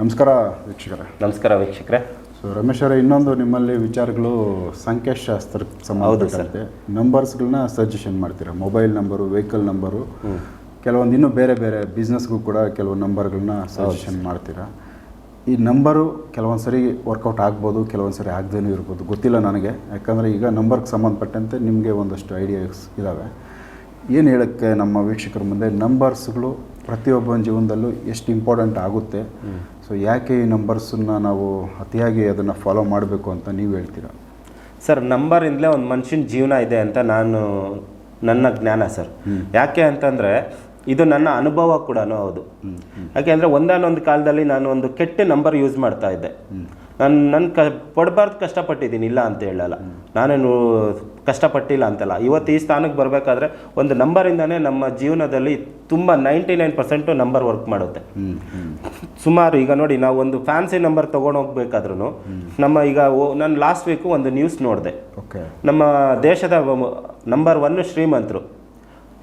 ನಮಸ್ಕಾರ ವೀಕ್ಷಕರೇ. ನಮಸ್ಕಾರ ವೀಕ್ಷಕರೇ. ಸೊ ರಮೇಶ್ ಅವರೇ ಇನ್ನೊಂದು ನಿಮ್ಮಲ್ಲಿ ವಿಚಾರಗಳು ಸಂಖ್ಯಾಶಾಸ್ತ್ರ ಸಂಬಂಧಪಟ್ಟಂತೆ. ನಂಬರ್ಸ್ಗಳನ್ನ ಸಜೆಷನ್ ಮಾಡ್ತೀರಾ? ಮೊಬೈಲ್ ನಂಬರು ವೆಹಿಕಲ್ ನಂಬರು ಕೆಲವೊಂದು ಇನ್ನೂ ಬೇರೆ ಬೇರೆ ಬಿಸ್ನೆಸ್ಗೂ ಕೂಡ ಕೆಲವು ನಂಬರ್ಗಳನ್ನ ಸಜೆಷನ್ ಮಾಡ್ತೀರಾ? ಈ ನಂಬರು ಕೆಲವೊಂದು ಸರಿ ವರ್ಕೌಟ್ ಆಗ್ಬೋದು ಕೆಲವೊಂದು ಸರಿ ಆಗದೇನೂ ಇರ್ಬೋದು. ಗೊತ್ತಿಲ್ಲ ನನಗೆ. ಯಾಕಂದರೆ ಈಗ ನಂಬರ್ಗೆ ಸಂಬಂಧಪಟ್ಟಂತೆ ನಿಮಗೆ ಒಂದಷ್ಟು ಐಡಿಯಾಸ್ ಇದ್ದಾವೆ ಏನು ಹೇಳೋಕ್ಕೆ ನಮ್ಮ ವೀಕ್ಷಕರ ಮುಂದೆ ನಂಬರ್ಸ್ಗಳು ಪ್ರತಿಯೊಬ್ಬನ ಜೀವನದಲ್ಲೂ ಎಷ್ಟು ಇಂಪಾರ್ಟೆಂಟ್ ಆಗುತ್ತೆ? ಸೊ ಯಾಕೆ ಈ ನಂಬರ್ಸನ್ನು ನಾವು ಅತಿಯಾಗಿ ಅದನ್ನು ಫಾಲೋ ಮಾಡಬೇಕು ಅಂತ ನೀವು ಹೇಳ್ತೀರಾ? ಸರ್ ನಂಬರಿಂದಲೇ ಒಂದು ಮನುಷ್ಯನ ಜೀವನ ಇದೆ ಅಂತ ನಾನು ನನ್ನ ಜ್ಞಾನ ಸರ್ ಯಾಕೆ ಅಂತಂದರೆ ಇದು ನನ್ನ ಅನುಭವ ಕೂಡ ಹೌದು. ಯಾಕೆಂದರೆ ಒಂದಾನೊಂದು ಕಾಲದಲ್ಲಿ ನಾನು ಒಂದು ಕೆಟ್ಟ ನಂಬರ್ ಯೂಸ್ ಮಾಡ್ತಾ ಇದ್ದೆ. ನಾನು ನನ್ನ ಕ ಪಡಬಾರ್ದು ಕಷ್ಟಪಟ್ಟಿದ್ದೀನಿ ಇಲ್ಲ ಅಂತ ಹೇಳಲ್ಲ. ನಾನೇನು ಕಷ್ಟಪಟ್ಟಿಲ್ಲ ಅಂತಲ್ಲ. ಇವತ್ತು ಈ ಸ್ಥಾನಕ್ಕೆ ಬರಬೇಕಾದ್ರೆ ಒಂದು ನಂಬರಿಂದನೇ ನಮ್ಮ ಜೀವನದಲ್ಲಿ ತುಂಬ ninety nine percent number work ಮಾಡುತ್ತೆ ಸುಮಾರು ಈಗ ನೋಡಿ ನಾವು ಒಂದು ಫ್ಯಾನ್ಸಿ ನಂಬರ್ ತೊಗೊಂಡು ಹೋಗ್ಬೇಕಾದ್ರೂ ನಮ್ಮ ಈಗ ನಾನು ಲಾಸ್ಟ್ ವೀಕು ಒಂದು ನ್ಯೂಸ್ ನೋಡಿದೆ. ಓಕೆ ನಮ್ಮ ದೇಶದ ನಂಬರ್ ಒನ್ ಶ್ರೀಮಂತರು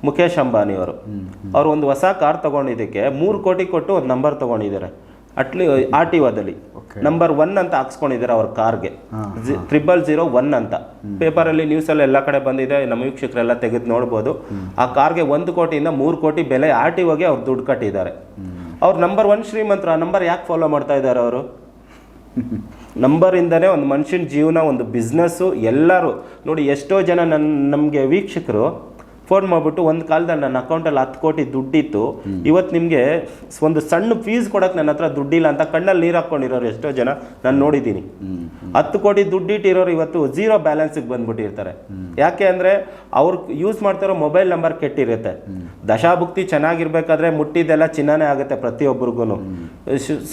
ಮುಖೇಶ್ ಅಂಬಾನಿಯವರು. ಅವರು ಒಂದು ಹೊಸ ಕಾರ್ ತಗೊಂಡಿದ್ದಕ್ಕೆ ಮೂರು ಕೋಟಿ ಕೊಟ್ಟು ಒಂದು ನಂಬರ್ ತಗೊಂಡಿದ್ದಾರೆ. ಅಟ್ಲಿ ಆರ್ ಟಿ ಒದಲ್ಲಿ ನಂಬರ್ ಒನ್ ಅಂತ ಹಾಕ್ಸ್ಕೊಂಡಿದ್ದಾರೆ ಅವ್ರ ಕಾರ್ಗೆ. ತ್ರಿಬಲ್ ಜೀರೋ ಒನ್ ಅಂತ. ಪೇಪರಲ್ಲಿ ನ್ಯೂಸಲ್ಲಿ ಎಲ್ಲ ಕಡೆ ಬಂದಿದೆ ನಮ್ಮ ವೀಕ್ಷಕರೆಲ್ಲ ತೆಗೆದು ನೋಡ್ಬೋದು. ಆ ಕಾರ್ಗೆ ಒಂದು ಕೋಟಿಯಿಂದ ಮೂರು ಕೋಟಿ ಬೆಲೆ ಆರ್ ಟಿ ಒಗೆ ಅವ್ರು ದುಡ್ಡು ಕಟ್ಟಿದ್ದಾರೆ. ಅವ್ರ ನಂಬರ್ ಒನ್ ಶ್ರೀಮಂತರ ಆ ನಂಬರ್ ಯಾಕೆ ಫಾಲೋ ಮಾಡ್ತಾ ಇದ್ದಾರೆ ಅವರು? ನಂಬರ್ ನಂಬರಿಂದನೇ ಒಂದು ಮನುಷ್ಯನ ಜೀವನ ಒಂದು ಬಿಸ್ನೆಸ್ಸು ಎಲ್ಲರೂ ನೋಡಿ ಎಷ್ಟೋ ಜನ ನನ್ನ ನಮಗೆ ವೀಕ್ಷಕರು ಫೋನ್ ಮಾಡಿಬಿಟ್ಟು ಒಂದು ಕಾಲದಲ್ಲಿ ನನ್ನ ಅಕೌಂಟಲ್ಲಿ ಹತ್ತು ಕೋಟಿ ದುಡ್ಡಿತ್ತು. ಇವತ್ತು ನಿಮಗೆ ಒಂದು ಸಣ್ಣ ಫೀಸ್ ಕೊಡೋಕೆ ನನ್ನ ಹತ್ರ ದುಡ್ಡಿಲ್ಲ ಅಂತ ಕಣ್ಣಲ್ಲಿ ನೀರು ಹಾಕ್ಕೊಂಡಿರೋರು ಎಷ್ಟೋ ಜನ. ನಾನು ನೋಡಿದ್ದೀನಿ. ಹತ್ತು ಕೋಟಿ ದುಡ್ಡಿಟ್ಟಿರೋರು ಇವತ್ತು ಝೀರೋ ಬ್ಯಾಲೆನ್ಸಿಗೆ ಬಂದ್ಬಿಟ್ಟಿರ್ತಾರೆ. ಯಾಕೆ ಅಂದರೆ ಅವ್ರು ಯೂಸ್ ಮಾಡ್ತಿರೋ ಮೊಬೈಲ್ ನಂಬರ್ ಕೆಟ್ಟಿರುತ್ತೆ. ದಶಾಭುಕ್ತಿ ಚೆನ್ನಾಗಿರ್ಬೇಕಾದ್ರೆ ಮುಟ್ಟಿದ್ದೆಲ್ಲ ಚಿನ್ನನೇ ಆಗುತ್ತೆ ಪ್ರತಿಯೊಬ್ಬರಿಗೂ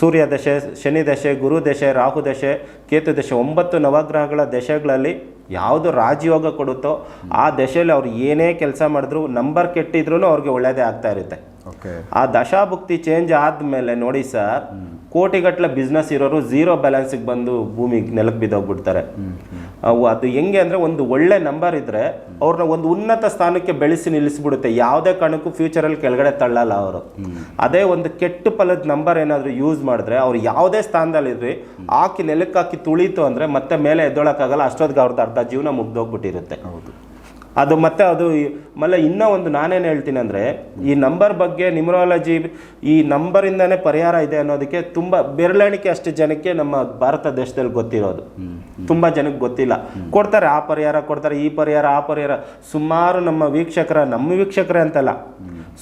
ಸೂರ್ಯ ದಶೆ ಶನಿ ದಶೆ ಗುರು ದಶೆ ರಾಹು ದಶೆ ಕೇತು ದಶೆ ಒಂಬತ್ತು ನವಗ್ರಹಗಳ ದಶೆಗಳಲ್ಲಿ ಯಾವುದು ರಾಜಯೋಗ ಕೊಡುತ್ತೋ ಆ ದಶೆಯಲ್ಲಿ ಅವ್ರು ಏನೇ ಕೆಲಸ ಮಾಡಿದ್ರು ನಂಬರ್ ಕೆಟ್ಟಿದ್ರು ಅವ್ರಿಗೆ ಒಳ್ಳೆಯದೇ ಆಗ್ತಾ ಇರುತ್ತೆ. ಆ ದಶಾಭುಕ್ತಿ ಚೇಂಜ್ ಆದಮೇಲೆ ನೋಡಿ ಸರ್ ಕೋಟಿಗಟ್ಟಲೆ ಬಿಸ್ನೆಸ್ ಇರೋರು ಝೀರೋ ಬ್ಯಾಲೆನ್ಸಿಗೆ ಬಂದು ಭೂಮಿಗೆ ನೆಲಕ್ಕೆ ಬಿದ್ದೋಗ್ಬಿಡ್ತಾರೆ. ಅವು ಅದು ಹೆಂಗೆ ಅಂದರೆ ಒಂದು ಒಳ್ಳೆ ನಂಬರ್ ಇದ್ದರೆ ಅವ್ರನ್ನ ಒಂದು ಉನ್ನತ ಸ್ಥಾನಕ್ಕೆ ಬೆಳೆಸಿ ನಿಲ್ಲಿಸ್ಬಿಡುತ್ತೆ. ಯಾವುದೇ ಕಾರಣಕ್ಕೂ ಫ್ಯೂಚರಲ್ಲಿ ಕೆಳಗಡೆ ತಳ್ಳಲ್ಲ ಅವರು. ಅದೇ ಒಂದು ಕೆಟ್ಟ ಫಲದ ನಂಬರ್ ಏನಾದರೂ ಯೂಸ್ ಮಾಡಿದ್ರೆ ಅವ್ರು ಯಾವುದೇ ಸ್ಥಾನದಲ್ಲಿರ್ರಿ ಹಾಕಿ ನೆಲಕ್ಕೆ ಹಾಕಿ ತುಳಿತು ಅಂದರೆ ಮತ್ತೆ ಮೇಲೆ ಎದ್ದೊಳಕ್ಕಾಗಲ್ಲ ಅಷ್ಟೊತ್ತಿಗೆ ಅವ್ರದ್ದು ಅರ್ಧ ಜೀವನ ಮುಗ್ದೋಗ್ಬಿಟ್ಟಿರುತ್ತೆ. ಹೌದು. ಅದು ಮತ್ತೆ ಅದು ಮಲ್ಲ ಇನ್ನೂ ಒಂದು ನಾನೇನು ಹೇಳ್ತೀನಿ ಅಂದರೆ ಈ ನಂಬರ್ ಬಗ್ಗೆ ನ್ಯೂಮರಾಲಜಿ ಈ ನಂಬರಿಂದನೇ ಪರಿಹಾರ ಇದೆ ಅನ್ನೋದಕ್ಕೆ ತುಂಬ ಬೆರಳೆಣಿಕೆ ಅಷ್ಟು ಜನಕ್ಕೆ ನಮ್ಮ ಭಾರತ ದೇಶದಲ್ಲಿ ಗೊತ್ತಿರೋದು. ತುಂಬ ಜನಕ್ಕೆ ಗೊತ್ತಿಲ್ಲ. ಕೊಡ್ತಾರೆ ಆ ಪರಿಹಾರ ಕೊಡ್ತಾರೆ ಈ ಪರಿಹಾರ ಆ ಪರಿಹಾರ. ಸುಮಾರು ನಮ್ಮ ವೀಕ್ಷಕರ ನಮ್ಮ ವೀಕ್ಷಕರೇ ಅಂತಲ್ಲ.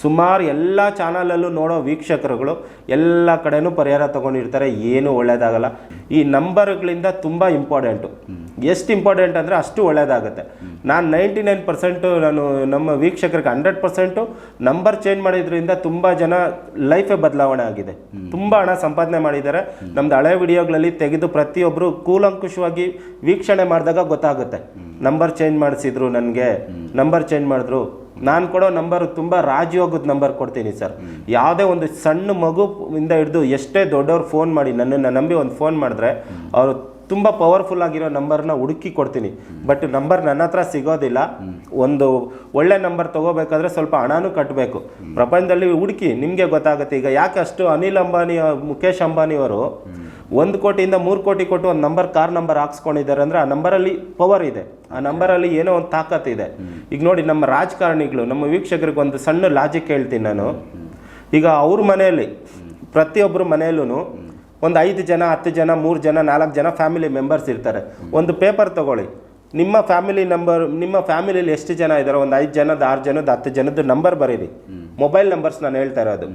ಸುಮಾರು ಎಲ್ಲ ಚಾನಲಲ್ಲೂ ನೋಡೋ ವೀಕ್ಷಕರುಗಳು ಎಲ್ಲ ಕಡೆನೂ ಪರಿಹಾರ ತಗೊಂಡಿರ್ತಾರೆ. ಏನೂ ಒಳ್ಳೇದಾಗಲ್ಲ. ಈ ನಂಬರ್ಗಳಿಂದ ತುಂಬ ಇಂಪಾರ್ಟೆಂಟು ಎಷ್ಟು ಇಂಪಾರ್ಟೆಂಟ್ ಅಂದರೆ ಅಷ್ಟು ಒಳ್ಳೇದಾಗುತ್ತೆ. ನಾನು ನೈಂಟಿ ನೈನ್ ಪರ್ಸೆಂಟು ನಾನು ನಮ್ಮ ವೀಕ್ಷಕರಿಗೆ ಹಂಡ್ರೆಡ್ ಪರ್ಸೆಂಟು ನಂಬರ್ ಚೇಂಜ್ ಮಾಡಿದ್ರಿಂದ ತುಂಬ ಜನ ಲೈಫೇ ಬದಲಾವಣೆ ಆಗಿದೆ. ತುಂಬ ಹಣ ಸಂಪಾದನೆ ಮಾಡಿದ್ದಾರೆ. ನಮ್ದು ಹಳೆ ವಿಡಿಯೋಗಳಲ್ಲಿ ತೆಗೆದು ಪ್ರತಿಯೊಬ್ಬರು ಕೂಲಂಕುಷವಾಗಿ ವೀಕ್ಷಣೆ ಮಾಡಿದಾಗ ಗೊತ್ತಾಗುತ್ತೆ. ನಂಬರ್ ಚೇಂಜ್ ಮಾಡಿಸಿದ್ರು ನನಗೆ, ನಂಬರ್ ಚೇಂಜ್ ಮಾಡಿದ್ರು. ನಾನು ಕೊಡೋ ನಂಬರ್ ತುಂಬ ರಾಜಯೋಗದ ನಂಬರ್ ಕೊಡ್ತೀನಿ ಸರ್. ಯಾವುದೇ ಒಂದು ಸಣ್ಣ ಮಗು ಇಂದ ಹಿಡಿದು ಎಷ್ಟೇ ದೊಡ್ಡವ್ರು ಫೋನ್ ಮಾಡಿ ನನ್ನನ್ನು ನಂಬಿ ಒಂದು ಫೋನ್ ಮಾಡಿದ್ರೆ, ಅವರು ತುಂಬ ಪವರ್ಫುಲ್ ಆಗಿರೋ ನಂಬರ್ನ ಹುಡುಕಿ ಕೊಡ್ತೀನಿ. ಬಟ್ ನಂಬರ್ ನನ್ನ ಹತ್ರ ಸಿಗೋದಿಲ್ಲ. ಒಂದು ಒಳ್ಳೆ ನಂಬರ್ ತಗೋಬೇಕಾದ್ರೆ ಸ್ವಲ್ಪ ಹಣನೂ ಕಟ್ಟಬೇಕು ಪ್ರಪಂಚದಲ್ಲಿ ಹುಡುಕಿ, ನಿಮಗೆ ಗೊತ್ತಾಗುತ್ತೆ. ಈಗ ಯಾಕೆ ಅಷ್ಟು ಅನಿಲ್ ಅಂಬಾನಿ ಮುಖೇಶ್ ಅಂಬಾನಿಯವರು ಒಂದು ಕೋಟಿಯಿಂದ ಮೂರು ಕೋಟಿ ಕೊಟ್ಟು ಒಂದು ನಂಬರ್ ಕಾರ್ ನಂಬರ್ ಹಾಕ್ಸ್ಕೊಂಡಿದ್ದಾರೆ ಅಂದರೆ ಆ ನಂಬರಲ್ಲಿ ಪವರ್ ಇದೆ. ಆ ನಂಬರಲ್ಲಿ ಏನೋ ಒಂದು ತಾಕತ್ ಇದೆ. ಈಗ ನೋಡಿ, ನಮ್ಮ ರಾಜಕಾರಣಿಗಳು, ನಮ್ಮ ವೀಕ್ಷಕರಿಗೆ ಒಂದು ಸಣ್ಣ ಲಾಜಿಕ್ ಹೇಳ್ತೀನಿ ನಾನು. ಈಗ ಅವ್ರ ಮನೆಯಲ್ಲಿ ಪ್ರತಿಯೊಬ್ಬರ ಮನೆಯಲ್ಲೂ ಒಂದು ಐದು ಜನ, ಹತ್ತು ಜನ, ಮೂರು ಜನ, ನಾಲ್ಕು ಜನ ಫ್ಯಾಮಿಲಿ ಮೆಂಬರ್ಸ್ ಇರ್ತಾರೆ. ಒಂದು ಪೇಪರ್ ತಗೊಳ್ಳಿ. ನಿಮ್ಮ ಫ್ಯಾಮಿಲಿ ನಂಬರ್ ನಿಮ್ಮ ಫ್ಯಾಮಿಲಿಯಲ್ಲಿ ಎಷ್ಟು ಜನ ಇದ್ದಾರೆ ಒಂದು ಐದು ಜನದ ಆರು ಜನದ ಹತ್ತು ಜನದ ನಂಬರ್ ಬರೀರಿ. ಮೊಬೈಲ್ ನಂಬರ್ಸ್ ನಾನು ಹೇಳ್ತಾ ಇರೋದು.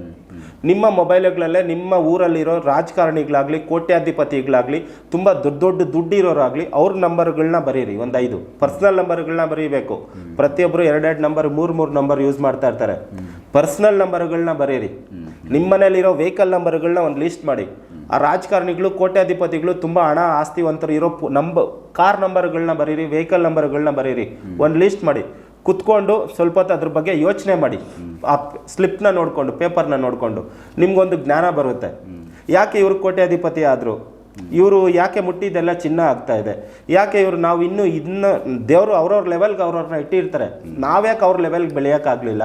ನಿಮ್ಮ ಮೊಬೈಲ್ಗಳಲ್ಲೇ ನಿಮ್ಮ ಊರಲ್ಲಿರೋ ರಾಜಕಾರಣಿಗಳಾಗಲಿ, ಕೋಟ್ಯಾಧಿಪತಿಗಳಾಗಲಿ, ತುಂಬ ದೊಡ್ಡ ದೊಡ್ಡ ದುಡ್ಡಿರೋರಾಗಲಿ, ಅವ್ರ ನಂಬರ್ಗಳನ್ನ ಬರೀರಿ. ಒಂದು ಐದು. ಪರ್ಸ್ನಲ್ ನಂಬರ್ಗಳನ್ನ ಬರೀಬೇಕು. ಪ್ರತಿಯೊಬ್ಬರು ಎರಡೆರಡು ನಂಬರ್ ಮೂರು ಮೂರು ನಂಬರ್ ಯೂಸ್ ಮಾಡ್ತಾ ಇರ್ತಾರೆ. ಪರ್ಸ್ನಲ್ ನಂಬರ್ಗಳನ್ನ ಬರೀರಿ. ನಿಮ್ಮ ಮನೇಲಿರೋ ವೆಹಿಕಲ್ ನಂಬರ್ಗಳನ್ನ ಒಂದು ಲಿಸ್ಟ್ ಮಾಡಿ. ಆ ರಾಜಕಾರಣಿಗಳು ಕೋಟ್ಯಾಧಿಪತಿಗಳು ತುಂಬ ಹಣ ಆಸ್ತಿವಂತರು ಇರೋ ಪು- ನಂಬ ಕಾರ್ ನಂಬರ್ಗಳನ್ನ ಬರೀರಿ ವೆಹಿಕಲ್ ನಂಬರ್ಗಳನ್ನ ಬರೀರಿ ಒಂದು ಲಿಸ್ಟ್ ಮಾಡಿ. ಕುತ್ಕೊಂಡು ಸ್ವಲ್ಪ ಹೊತ್ತು ಅದ್ರ ಬಗ್ಗೆ ಯೋಚನೆ ಮಾಡಿ. ಆ ಸ್ಲಿಪ್ನ ನೋಡಿಕೊಂಡು ಪೇಪರ್ನ ನೋಡಿಕೊಂಡು ನಿಮ್ಗೊಂದು ಜ್ಞಾನ ಬರುತ್ತೆ. ಯಾಕೆ ಇವರು ಕೋಟ್ಯಾಧಿಪತಿ ಆದರು? ಇವರು ಯಾಕೆ ಮುಟ್ಟಿದ್ದೆಲ್ಲ ಚಿನ್ನ ಆಗ್ತಾ ಇದೆ. ಯಾಕೆ ಇವರು ನಾವು ಇನ್ನೂ ಇದನ್ನ ದೇವರು ಅವ್ರವ್ರ ಲೆವೆಲ್ಗೆ ಅವ್ರವ್ರನ್ನ ಇಟ್ಟಿರ್ತಾರೆ. ನಾವ್ಯಾಕೆ ಅವ್ರ ಲೆವೆಲ್ಗೆ ಬೆಳೆಯೋಕ್ಕಾಗಲಿಲ್ಲ?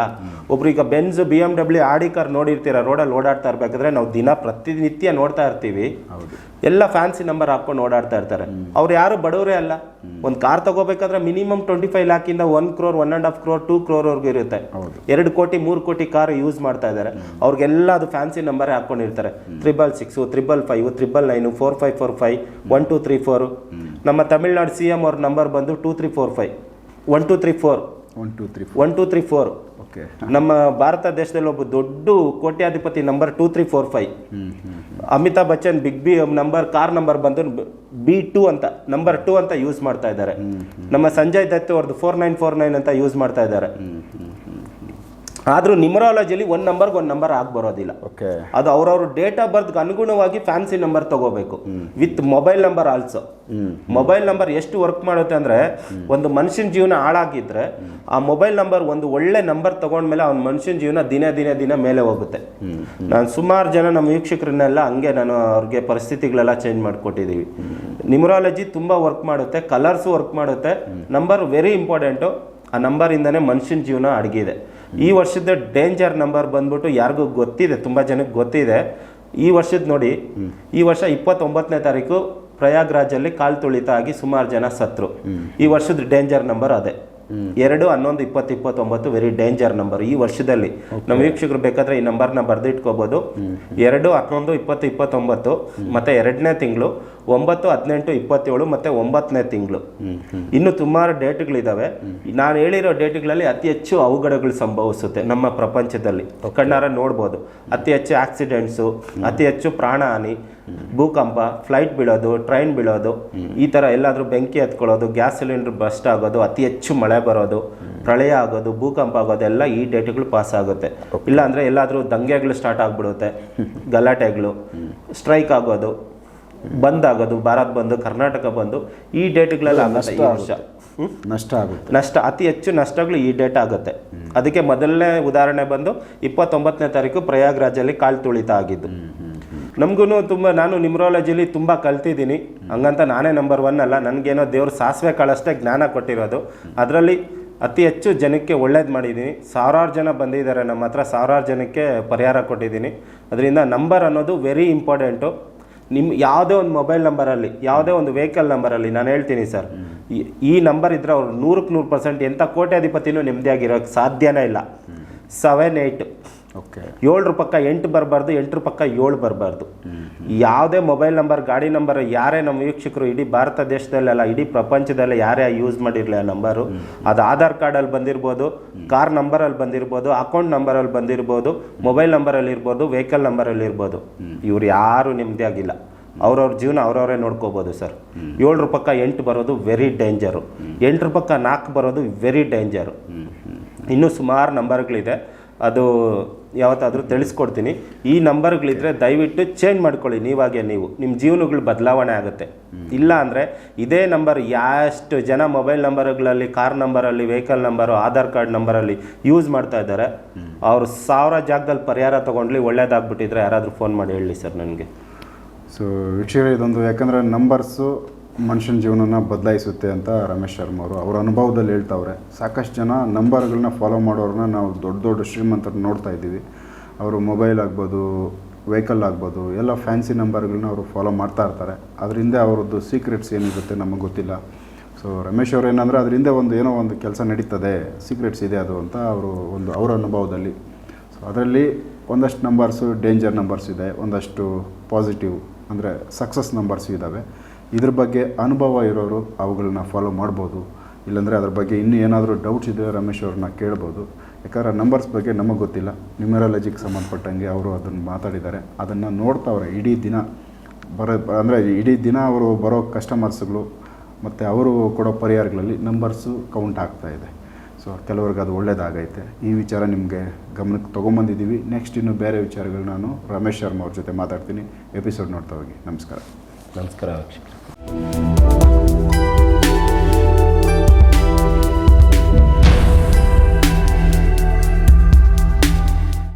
ಒಬ್ರು ಈಗ Benz B M W Audi car ನೋಡಿರ್ತೀರ? ರೋಡಲ್ಲಿ ಓಡಾಡ್ತಾ ಇರ್ಬೇಕಾದ್ರೆ ನಾವು ದಿನ ಪ್ರತಿನಿತ್ಯ ನೋಡ್ತಾ ಇರ್ತೀವಿ. ಎಲ್ಲ ಫ್ಯಾನ್ಸಿ ನಂಬರ್ ಹಾಕೊಂಡು ಓಡಾಡ್ತಾ ಇರ್ತಾರೆ. ಅವ್ರು ಯಾರು ಬಡವರೇ ಅಲ್ಲ. ಒಂದು ಕಾರ್ ತಗೋಬೇಕಾದ್ರೆ minimum twenty five ಲ್ಯಾಕಿಂದ one crore one and half crore two ಕ್ರೋರ್ವರೆಗೂ ಇರುತ್ತೆ. ಎರಡು ಕೋಟಿ ಮೂರು ಕೋಟಿ ಕಾರ್ ಯೂಸ್ ಮಾಡ್ತಾ ಇದ್ದಾರೆ. ಅವ್ರಿಗೆಲ್ಲ ಅದು ಫ್ಯಾನ್ಸಿ ನಂಬರೇ ಹಾಕೊಂಡಿರ್ತಾರೆ triple six triple five triple nine four five four five one two three four ನಮ್ಮ ತಮಿಳ್ನಾಡು ಸಿ ಎಂ ಅವ್ರ ನಂಬರ್ ಬಂದು two three four five one two three four one two three one two three four okay ನಮ್ಮ ಭಾರತ ದೇಶದಲ್ಲಿ ಒಬ್ಬ ದೊಡ್ಡ ಕೋಟ್ಯಾಧಿಪತಿ number two three four five Amitabh Bachchan big B number car number ಬಂದು B two ಅಂತ number two ಅಂತ use ಮಾಡ್ತಾ ಇದ್ದಾರೆ. ನಮ್ಮ ಸಂಜಯ್ ದತ್ ಅವ್ರದ್ದು ಫೋರ್ ನೈನ್ ಫೋರ್ ನೈನ್ ಅಂತ ಯೂಸ್ ಮಾಡ್ತಾ ಇದ್ದಾರೆ. ಆದ್ರೂ ನಿಮರಾಲಜಿಲಿ ಒಂದು ನಂಬರ್ಗೆ ಒಂದು ನಂಬರ್ ಆಗಿ ಬರೋದಿಲ್ಲ. ಓಕೆ ಅದು ಅವ್ರವ್ರ ಡೇಟ್ ಆಫ್ ಬರ್ತ್ಗೆ ಅನುಗುಣವಾಗಿ ಫ್ಯಾನ್ಸಿ ನಂಬರ್ ತಗೋಬೇಕು. With mobile number also mobile number ಎಷ್ಟು ವರ್ಕ್ ಮಾಡುತ್ತೆ ಅಂದ್ರೆ ಒಂದು ಮನುಷ್ಯನ ಜೀವನ ಹಾಳಾಗಿದ್ರೆ ಆ ಮೊಬೈಲ್ ನಂಬರ್ ಒಂದು ಒಳ್ಳೆ ನಂಬರ್ ತಗೊಂಡ್ಮೇಲೆ ಅವ್ನ ಮನುಷ್ಯನ ಜೀವನ ದಿನ ದಿನ ದಿನ ಮೇಲೆ ಹೋಗುತ್ತೆ. ನಾನು ಸುಮಾರು ಜನ ನಮ್ಮ ವೀಕ್ಷಕರನ್ನೆಲ್ಲ ಹಂಗೆ ನಾನು ಅವ್ರಿಗೆ ಪರಿಸ್ಥಿತಿಗಳೆಲ್ಲ ಚೇಂಜ್ ಮಾಡಿಕೊಟ್ಟಿದ್ದೀವಿ ನಿಮರಾಲಜಿ ತುಂಬ ವರ್ಕ್ ಮಾಡುತ್ತೆ ಕಲರ್ಸ್ ವರ್ಕ್ ಮಾಡುತ್ತೆ. ನಂಬರ್ ವೆರಿ ಇಂಪಾರ್ಟೆಂಟು ಆ ನಂಬರಿಂದನೇ ಮನುಷ್ಯನ ಜೀವನ ಅಡಗಿದೆ. ಈ ವರ್ಷದ ಡೇಂಜರ್ ನಂಬರ್ ಬಂದ್ಬಿಟ್ಟು ಯಾರಿಗೂ ಗೊತ್ತಿದೆ, ತುಂಬ ಜನಕ್ಕೆ ಗೊತ್ತಿದೆ. ಈ ವರ್ಷದ ನೋಡಿ, ಈ ವರ್ಷ ಇಪ್ಪತ್ತೊಂಬತ್ತನೇ ತಾರೀಕು ಪ್ರಯಾಗ್ರಾಜಲ್ಲಿ ಕಾಲು ತುಳಿತ ಆಗಿ ಸುಮಾರು ಜನ ಸತ್ರು. ಈ ವರ್ಷದ ಡೇಂಜರ್ ನಂಬರ್ ಅದೇ. ಎರಡು ಹನ್ನೊಂದು ಇಪ್ಪತ್ತು ಇಪ್ಪತ್ತೊಂಬತ್ತು ವೆರಿ ಡೇಂಜರ್ ನಂಬರ್ ಈ ವರ್ಷದಲ್ಲಿ. ನಮ್ಮ ವೀಕ್ಷಕರು ಬೇಕಾದ್ರೆ ಈ ನಂಬರ್ ನಂಬರ್ನ ಬರೆದಿಟ್ಕೋಬಹುದು ಎರಡು ಹನ್ನೊಂದು ಇಪ್ಪತ್ತು ಇಪ್ಪತ್ತೊಂಬತ್ತು ಮತ್ತೆ ಎರಡನೇ ತಿಂಗಳು ಒಂಬತ್ತು ಹದಿನೆಂಟು ಇಪ್ಪತ್ತೇಳು ಮತ್ತೆ ಒಂಬತ್ತನೇ ತಿಂಗಳು. ಇನ್ನು ಸುಮಾರು ಡೇಟ್ಗಳಿದಾವೆ. ನಾನು ಹೇಳಿರೋ ಡೇಟ್ಗಳಲ್ಲಿ ಅತಿ ಹೆಚ್ಚು ಅವಘಡಗಳು ಸಂಭವಿಸುತ್ತೆ ನಮ್ಮ ಪ್ರಪಂಚದಲ್ಲಿ. ಕಣ್ಣಾರ ನೋಡ್ಬೋದು. ಅತಿ ಹೆಚ್ಚು ಆಕ್ಸಿಡೆಂಟ್ಸು ಅತಿ ಹೆಚ್ಚು ಪ್ರಾಣಹಾನಿ ಭೂಕಂಪ ಫ್ಲೈಟ್ ಬೀಳೋದು ಟ್ರೈನ್ ಬೀಳೋದು ಈ ಥರ ಎಲ್ಲಾದರೂ ಬೆಂಕಿ ಹತ್ಕೊಳ್ಳೋದು ಗ್ಯಾಸ್ ಸಿಲಿಂಡರ್ ಬಸ್ಟ್ ಆಗೋದು ಅತಿ ಹೆಚ್ಚು ಮಳೆ ಬರೋದು ಪ್ರಳಯ ಆಗೋದು ಭೂಕಂಪ ಆಗೋದು ಎಲ್ಲ ಈ ಡೇಟ್ಗಳು ಪಾಸ್ ಆಗುತ್ತೆ. ಇಲ್ಲಾಂದ್ರೆ ಎಲ್ಲಾದ್ರೂ ಎಲ್ಲಾದರೂ ದಂಗೆಗಳು ಸ್ಟಾರ್ಟ್ ಆಗ್ಬಿಡುತ್ತೆ ಗಲಾಟೆಗಳು ಸ್ಟ್ರೈಕ್ ಆಗೋದು ಬಂದ್ ಆಗೋದು ಭಾರತ್ ಬಂದು ಕರ್ನಾಟಕ ಬಂದು ಈ ಡೇಟ್ಗಳೆಲ್ಲ ಆಗುತ್ತೆ ಈ ವರ್ಷ. ನಷ್ಟ ಆಗುತ್ತೆ. ನಷ್ಟ ಅತಿ ಹೆಚ್ಚು ನಷ್ಟಗಳು ಈ ಡೇಟ್ ಆಗುತ್ತೆ. ಅದಕ್ಕೆ ಮೊದಲನೇ ಉದಾಹರಣೆ ಬಂದು ಇಪ್ಪತ್ತೊಂಬತ್ತನೇ ತಾರೀಕು ಪ್ರಯಾಗ್ರಾಜಲ್ಲಿ ಕಾಲ್ ತುಳಿತ ಆಗಿದ್ದು. ನಮಗೂ ತುಂಬ ನಾನು ನಿಮ್ರಾಲಜಿಲಿ ತುಂಬ ಕಲ್ತಿದ್ದೀನಿ. ಹಂಗಂತ ನಾನೇ ನಂಬರ್ ಒನ್ ಅಲ್ಲ. ನನಗೇನೋ ದೇವ್ರ ಸಾಸಿವೆ ಕಾಳಷ್ಟೇ ಜ್ಞಾನ ಕೊಟ್ಟಿರೋದು. ಅದರಲ್ಲಿ ಅತಿ ಹೆಚ್ಚು ಜನಕ್ಕೆ ಒಳ್ಳೇದು ಮಾಡಿದ್ದೀನಿ. ಸಾವಿರಾರು ಜನ ಬಂದಿದ್ದಾರೆ ನಮ್ಮ ಹತ್ರ. ಸಾವಿರಾರು ಜನಕ್ಕೆ ಪರಿಹಾರ ಕೊಟ್ಟಿದ್ದೀನಿ. ಅದರಿಂದ ನಂಬರ್ ಅನ್ನೋದು ವೆರಿ ಇಂಪಾರ್ಟೆಂಟು ನಿಮ್ಮ ಯಾವುದೇ ಒಂದು ಮೊಬೈಲ್ ನಂಬರಲ್ಲಿ ಯಾವುದೇ ಒಂದು ವೆಹಿಕಲ್ ನಂಬರಲ್ಲಿ ನಾನು ಹೇಳ್ತೀನಿ ಸರ್. ಈ- ಈ ನಂಬರ್ ಇದ್ದರೆ ಅವ್ರು ನೂರಕ್ಕೆ ನೂರು ಪರ್ಸೆಂಟ್ ಎಂಥ ಕೋಟ್ಯಾಧಿಪತಿನೂ ನೆಮ್ಮದಿಯಾಗಿರೋಕ್ಕೆ ಸಾಧ್ಯನೇ ಇಲ್ಲ. ಸೆವೆನ್ ಏಯ್ಟ್ ಓಕೆ ಏಳರ ಪಕ್ಕ ಎಂಟು ಬರಬಾರ್ದು ಎಂಟರ ಪಕ್ಕ ಏಳು ಬರಬಾರ್ದು. ಯಾವುದೇ ಮೊಬೈಲ್ ನಂಬರ್ ಗಾಡಿ ನಂಬರ್ ಯಾರೇ ನಮ್ಮ ವೀಕ್ಷಕರು ಇಡೀ ಭಾರತ ದೇಶದಲ್ಲೆಲ್ಲ ಇಡೀ ಪ್ರಪಂಚದಲ್ಲೇ ಯಾರೇ ಯೂಸ್ ಮಾಡಿರಲಿ ಆ ನಂಬರು ಅದು ಆಧಾರ್ ಕಾರ್ಡಲ್ಲಿ ಬಂದಿರ್ಬೋದು ಕಾರ್ ನಂಬರಲ್ಲಿ ಬಂದಿರ್ಬೋದು ಅಕೌಂಟ್ ನಂಬರಲ್ಲಿ ಬಂದಿರ್ಬೋದು ಮೊಬೈಲ್ ನಂಬರಲ್ಲಿ ಇರ್ಬೋದು ವೆಹಿಕಲ್ ನಂಬರಲ್ಲಿ ಇರ್ಬೋದು. ಇವ್ರು ಯಾರು ನೆಮ್ಮದಿಯಾಗಿಲ್ಲ ಅವ್ರವ್ರ ಜೀವನ ಅವ್ರವರೇ ನೋಡ್ಕೋಬೋದು ಸರ್. ಏಳರ ಪಕ್ಕ ಎಂಟು ಬರೋದು ವೆರಿ ಡೇಂಜರು ಎಂಟರ ಪಕ್ಕ ನಾಲ್ಕು ಬರೋದು ವೆರಿ ಡೇಂಜರು ಇನ್ನೂ ಸುಮಾರು ನಂಬರ್ಗಳಿದೆ. ಅದು ಯಾವತ್ತಾದರೂ ತಿಳಿಸ್ಕೊಡ್ತೀನಿ. ಈ ನಂಬರ್ಗಳಿದ್ರೆ ದಯವಿಟ್ಟು ಚೇಂಜ್ ಮಾಡ್ಕೊಳ್ಳಿ. ನೀವಾಗೆ ನೀವು. ನಿಮ್ಮ ಜೀವನಗಳು ಬದಲಾವಣೆ ಆಗುತ್ತೆ. ಇಲ್ಲ ಅಂದರೆ ಇದೇ ನಂಬರ್ ಎಷ್ಟು ಜನ ಮೊಬೈಲ್ ನಂಬರ್ಗಳಲ್ಲಿ ಕಾರ್ ನಂಬರಲ್ಲಿ ವೆಹಿಕಲ್ ನಂಬರು ಆಧಾರ್ ಕಾರ್ಡ್ ನಂಬರಲ್ಲಿ ಯೂಸ್ ಮಾಡ್ತಾ ಇದ್ದಾರೆ. ಅವರು ಸಾವಿರ ಜಾಗದಲ್ಲಿ ಪರಿಹಾರ ತೊಗೊಂಡ್ಲಿ ಒಳ್ಳೇದಾಗ್ಬಿಟ್ಟಿದ್ರೆ ಯಾರಾದರೂ ಫೋನ್ ಮಾಡಿ ಹೇಳಿ ಸರ್ ನನಗೆ. ಸೊ ವಿಷಯ ಇದೊಂದು ಯಾಕಂದರೆ ನಂಬರ್ಸು ಮನುಷ್ಯನ ಜೀವನನ ಬದಲಾಯಿಸುತ್ತೆ ಅಂತ ರಮೇಶ್ ಶರ್ಮಾ ಅವರು ಅವ್ರ ಅನುಭವದಲ್ಲಿ ಹೇಳ್ತಾವ್ರೆ. ಸಾಕಷ್ಟು ಜನ ನಂಬರ್ಗಳನ್ನ ಫಾಲೋ ಮಾಡೋರನ್ನ ನಾವು ದೊಡ್ಡ ದೊಡ್ಡ ಶ್ರೀಮಂತರು ನೋಡ್ತಾ ಇದ್ದೀವಿ. ಅವರು ಮೊಬೈಲ್ ಆಗ್ಬೋದು ವೆಹಿಕಲ್ ಆಗ್ಬೋದು, ಎಲ್ಲ ಫ್ಯಾನ್ಸಿ ನಂಬರ್ಗಳನ್ನ ಅವರು ಫಾಲೋ ಮಾಡ್ತಾ ಇರ್ತಾರೆ. ಅದರಿಂದ ಅವರದ್ದು ಸೀಕ್ರೆಟ್ಸ್ ಏನಿರುತ್ತೆ ನಮಗೆ ಗೊತ್ತಿಲ್ಲ. ಸೊ ರಮೇಶ್ ಅವ್ರು ಏನಂದರೆ ಅದರಿಂದ ಒಂದು ಏನೋ ಒಂದು ಕೆಲಸ ನಡೀತದೆ ಸೀಕ್ರೆಟ್ಸ್ ಇದೆ ಅದು ಅಂತ ಅವರು ಒಂದು ಅವರ ಅನುಭವದಲ್ಲಿ. ಸೊ ಅದರಲ್ಲಿ ಒಂದಷ್ಟು ನಂಬರ್ಸು ಡೇಂಜರ್ ನಂಬರ್ಸ್ ಇದೆ, ಒಂದಷ್ಟು ಪಾಸಿಟಿವ್ ಅಂದರೆ ಸಕ್ಸಸ್ ನಂಬರ್ಸ್ ಇದ್ದಾವೆ ಇದ್ರ ಬಗ್ಗೆ ಅನುಭವ ಇರೋರು ಅವುಗಳನ್ನ ಫಾಲೋ ಮಾಡ್ಬೋದು. ಇಲ್ಲಾಂದರೆ ಅದ್ರ ಬಗ್ಗೆ ಇನ್ನೂ ಏನಾದರೂ ಡೌಟ್ಸ್ ಇದ್ದರೆ ರಮೇಶ್ ಅವ್ರನ್ನ ಕೇಳ್ಬೋದು. ಯಾಕಂದ್ರೆ ನಂಬರ್ಸ್ ಬಗ್ಗೆ ನಮಗೆ ಗೊತ್ತಿಲ್ಲ. ನ್ಯೂಮರಾಲಜಿಗೆ ಸಂಬಂಧಪಟ್ಟಂಗೆ ಅವರು ಅದನ್ನು ಮಾತಾಡಿದ್ದಾರೆ. ಅದನ್ನು ನೋಡ್ತಾವ್ರೆ. ಇಡೀ ದಿನ ಬರೋ, ಅಂದರೆ ಇಡೀ ದಿನ ಅವರು ಬರೋ ಕಸ್ಟಮರ್ಸ್ಗಳು ಮತ್ತು ಅವರು ಕೊಡೋ ಪರಿಹಾರಗಳಲ್ಲಿ ನಂಬರ್ಸು ಕೌಂಟ್ ಆಗ್ತಾ ಇದೆ. ಸೊ ಕೆಲವ್ರಿಗೆ ಅದು ಒಳ್ಳೇದಾಗೈತೆ. ಈ ವಿಚಾರ ನಿಮಗೆ ಗಮನಕ್ಕೆ ತೊಗೊಂಬಂದಿದ್ದೀವಿ. ನೆಕ್ಸ್ಟ್ ಇನ್ನು ಬೇರೆ ವಿಚಾರಗಳು ನಾನು ರಮೇಶ್ ಶರ್ಮಾ ಅವ್ರ ಜೊತೆ ಮಾತಾಡ್ತೀನಿ. ಎಪಿಸೋಡ್ ನೋಡ್ತಾ ಹೋಗಿ. ನಮಸ್ಕಾರ. ನಮಸ್ಕಾರ ವೀಕ್ಷಕರೇ